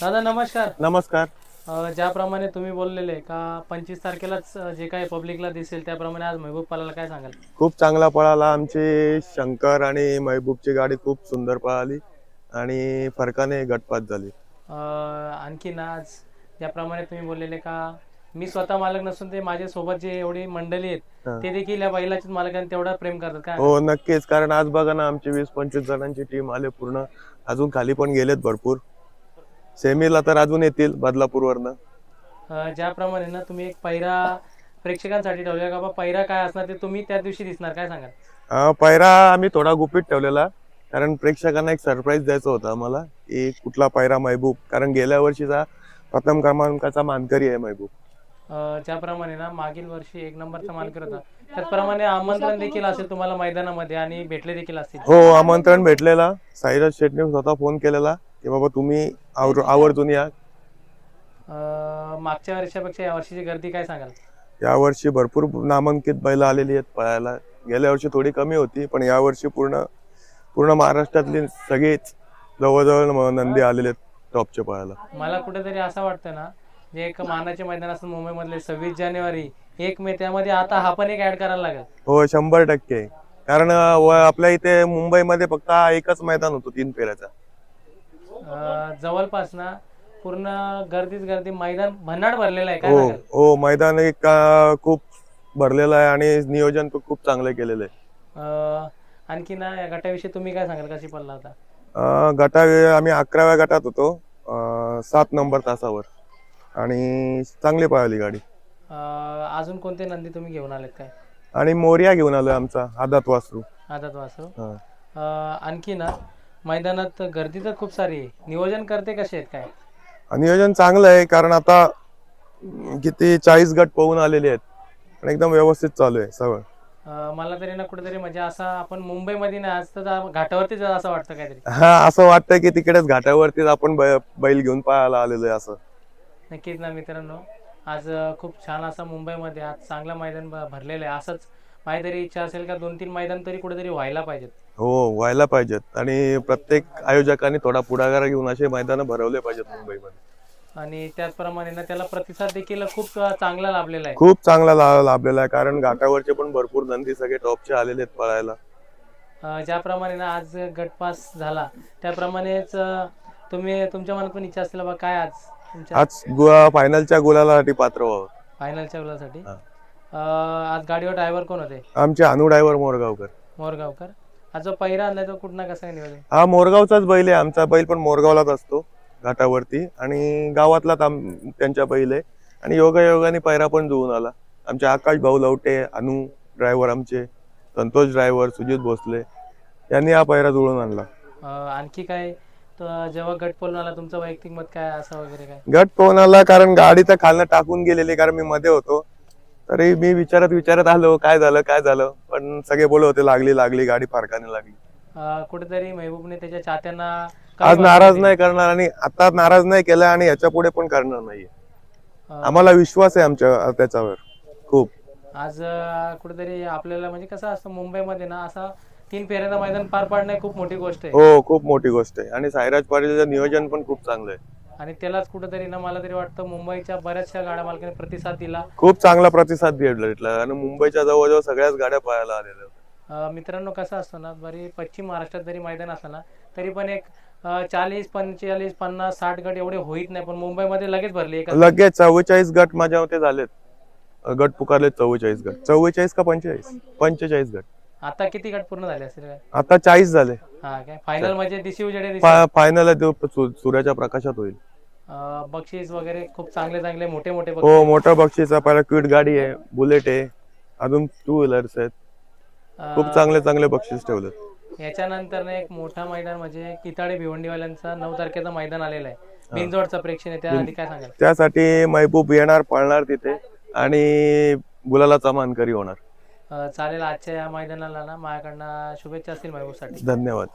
दादा नमस्कार. नमस्कार. अ, ज्याप्रमाणे तुम्ही बोललेले का पंचवीस तारखेलाच अ, जे काही पब्लिकला दिसेल त्याप्रमाणे आज महबूब पालाला काय सांगाल? खूप चांगला पळाला. आमची शंकर आणि महबूबची गाडी खूप सुंदर पळाली आणि फरकाने गटपात झाली. अ, आणखीन आज ज्याप्रमाणे तुम्ही बोललेले का मी स्वतः मालक नसून ते माझ्या सोबत जे एवढी मंडळी आहेत. ते देखील या बैलाच्याच मालकांना तेवढा प्रेम करतात काय हो नक्कीच. कारण आज बघा ना आमची वीस पंचवीस जणांची टीम आले पूर्ण. अजून खाली पण गेलेत भरपूर. सेमीला तर अजून येतील बदलापूरवरनं. अ, ज्याप्रमाणे ना तुम्ही एक पैरा प्रेक्षकांसाठी ठेवले का बा पैरा काय असणार ते तुम्ही त्या दिवशी दिसणार काय सांगाल? पायरा आम्ही थोडा गुपित ठेवलेला कारण प्रेक्षकांना एक सरप्राईज द्यायचं होतं आम्हाला की कुठला पायरा महबूब कारण गेल्या वर्षीचा प्रथम क्रमांकाचा मानकरी आहे महबूब. अ, ज्याप्रमाणे ना मागील वर्षी एक नंबरचा मानकर होता त्याचप्रमाणे आमंत्रण देखील असेल तुम्हाला मैदानामध्ये आणि भेटले देखील असतील. हो आमंत्रण भेटलेला साईराज शेटने स्वतः फोन केलेला की बाबा तुम्ही आवर- आवर्जून या. अ, मागच्या वर्षापेक्षा या वर्षीची गर्दी काय सांगाल? यावर्षी भरपूर नामांकित बैल आलेली आहेत पळायला गेल्या वर्षी थोडी कमी होती पण यावर्षी पूर्ण पूर्ण महाराष्ट्रातली सगळेच जवळजवळ म- नंदी आलेले आहेत टॉपच्या पळायला मला कुठेतरी असं वाटतं ना जे एक मानाचे मैदान असतं मुंबईमधले सव्वीस जानेवारी एक मे त्यामध्ये आता हा पण एक ऍड करायला लागेल. हो शंभर टक्के. कारण अं, व आपल्या इथे मुंबईमध्ये फक्त हा एकच मैदान होतो तीन फेऱ्याचा. जवळपास ना पूर्ण गर्दीच गर्दी मैदान भन्नाट भरलेलं आहे काय हो सांगाल? हो मैदान एक खूप भरलेलं आहे आणि नियोजन पण खूप चांगलं केलेलं आहे. अ, आणखी ना या गटाविषयी तुम्ही काय सांगाल? कशी पडला होता? अं, गटा आम्ही अकराव्या गटात होतो अं, सात नंबर तासावर. आणि चांगली पळाली गाडी. अ, अजून कोणते नंदी तुम्ही घेऊन आलेत काय? आणि मोर्या घेऊन आलोय आमचा आदात वासरू. आदत वासरू. हा. अ, आणखी ना मैदानात गर्दी तर खूप सारी आहे. नियोजन करते कसे आहेत काय? नियोजन चांगलं आहे कारण आता किती चाळीस गट पळून आलेले आहेत. आणि एकदम व्यवस्थित चालू आहे सगळं. अ, मला तरी ना कुठेतरी म्हणजे असं आपण मुंबईमध्ये नाही आज तर जा- घाटावरती जा असं वाटतं काहीतरी. हा असं वाटतंय की तिकडेच घाटावरतीच आपण बै- बैल घेऊन पाहायला आलेलो आहे असं. नक्कीच ना मित्रांनो. आज अ, खूप छान असं मुंबईमध्ये आज चांगलं मैदान भ- भरलेलं आहे. असंच माझी तरी इच्छा असेल का दोन तीन मैदान तरी कुठेतरी व्हायला पाहिजेत. हो व्हायला पाहिजेत. आणि प्रत्येक आयोजकांनी थोडा पुढाकार घेऊन असे मैदान भरवले पाहिजेत मुंबईमध्ये. आणि त्याचप्रमाणे ना त्याला प्रतिसाद देखील खूप चांगला लाभलेला आहे. खूप चांगला लाभलेला आहे. कारण घाटावरचे पण भरपूर नंदी सगळे टॉपचे आलेले आहेत पळायला. ज्याप्रमाणे ना आज गटपास झाला त्याप्रमाणेच तुम्ही तुमच्या मनात पण इच्छा असतील बा काय आज तुमच्या आज फायनलच्या गुलालासाठी पात्र व्हावं. फायनलच्या हा. आज गाडीवर ड्रायव्हर कोण होते? आमचे अनु ड्रायव्हर मोरगावकर. मोरगावकर. आज जो पहिरा आणलाय तो कुठला कसा काय नियोजन? हा मोरगावचाच बैल आहे. आमचा बैल पण मोरगावलाच असतो घाटावरती. आणि गावातलाच आम त्यांच्या बैल आहे. आणि योगायोगाने पैरा पण जुळून आला. आमचे आकाश भाऊ लवटे अनु ड्रायव्हर आमचे संतोष ड्रायव्हर सुजित भोसले यांनी हा पैरा जुळून आणला. अं, आणखी काय? तर जेव्हा गट पोलून आला तुमचं वैयक्तिक मत काय असं वगैरे काय? गट पळून आला कारण गाडी तर खालनं टाकून गेलेली कारण मी मध्ये होतो. तरी मी विचारत विचारत आलो काय झालं काय झालं? पण सगळे बोलत होते लागली लागली गाडी फारकाने लागली. अं, कुठेतरी महबूबने त्याच्या चाहत्यांना आज नाराज. नाही करणार आणि आता नाराज नाही केला आणि याच्यापुढे पण करणार नाहीये. अं, आम्हाला विश्वास आहे आमच्या त्याच्यावर. खूप. आज अं, कुठेतरी आपल्याला म्हणजे कसं असतं मुंबईमध्ये ना असा तीन फेऱ्यांना मैदान पार पाडणं ही खूप मोठी गोष्ट आहे. हो खूप मोठी गोष्ट आहे. आणि सायराज पाटीलचं नियोजन पण खूप चांगलं आहे. आणि त्यालाच कुठेतरी ना मला तरी वाटतं मुंबईच्या बऱ्याचशा गाड्या मालकांनी प्रतिसाद दिला. खूप चांगला प्रतिसाद भेटला आणि मुंबईच्या जवळजवळ सगळ्याच गाड्या पाहायला आलेल्या. अं, मित्रांनो कसं असतं ना बरी पश्चिम महाराष्ट्रात जरी मैदान असलं ना तरी पण एक चाळीस पंचेचाळीस पन्नास साठ गट एवढे होईत नाही पण मुंबईमध्ये लगेच भरले एका लगेच चव्वेचाळीस गट माझ्या मते झालेत. गट पुकारले चव्वेचाळीस गट. चव्वेचाळीस का पंचेचाळीस? पंचेचाळीस गट. आता किती गट पूर्ण झाले असतील काय आता चाळीस झाले. हा काय? फायनल म्हणजे दिसी उजेडे फायनल सूर्याच्या प्रकाशात होईल. बक्षीस वगैरे खूप चांगले चांगले मोठे मोठे बक्षीस. हो मोठं बक्षीस आहे पहिला क्विट गाडी आहे बुलेट आहे अजून टू व्हीलर्स आहेत. खूप चांगले चांगले बक्षीस ठेवलेत. याच्यानंतर ना एक मोठा मैदान म्हणजे किताडे भिवंडीवाल्यांचा नऊ तारखेचं मैदान आलेलं आहे. बिनजोडचं प्रेक्षण आहे त्याआधी काय सांगाल? त्यासाठी महबूब येणार पळणार तिथे आणि गुलालाचा मानकरी होणार. अं, चालेल आजच्या या मैदानाला ना माझ्याकडनं शुभेच्छा असतील महबूबसाठी. धन्यवाद.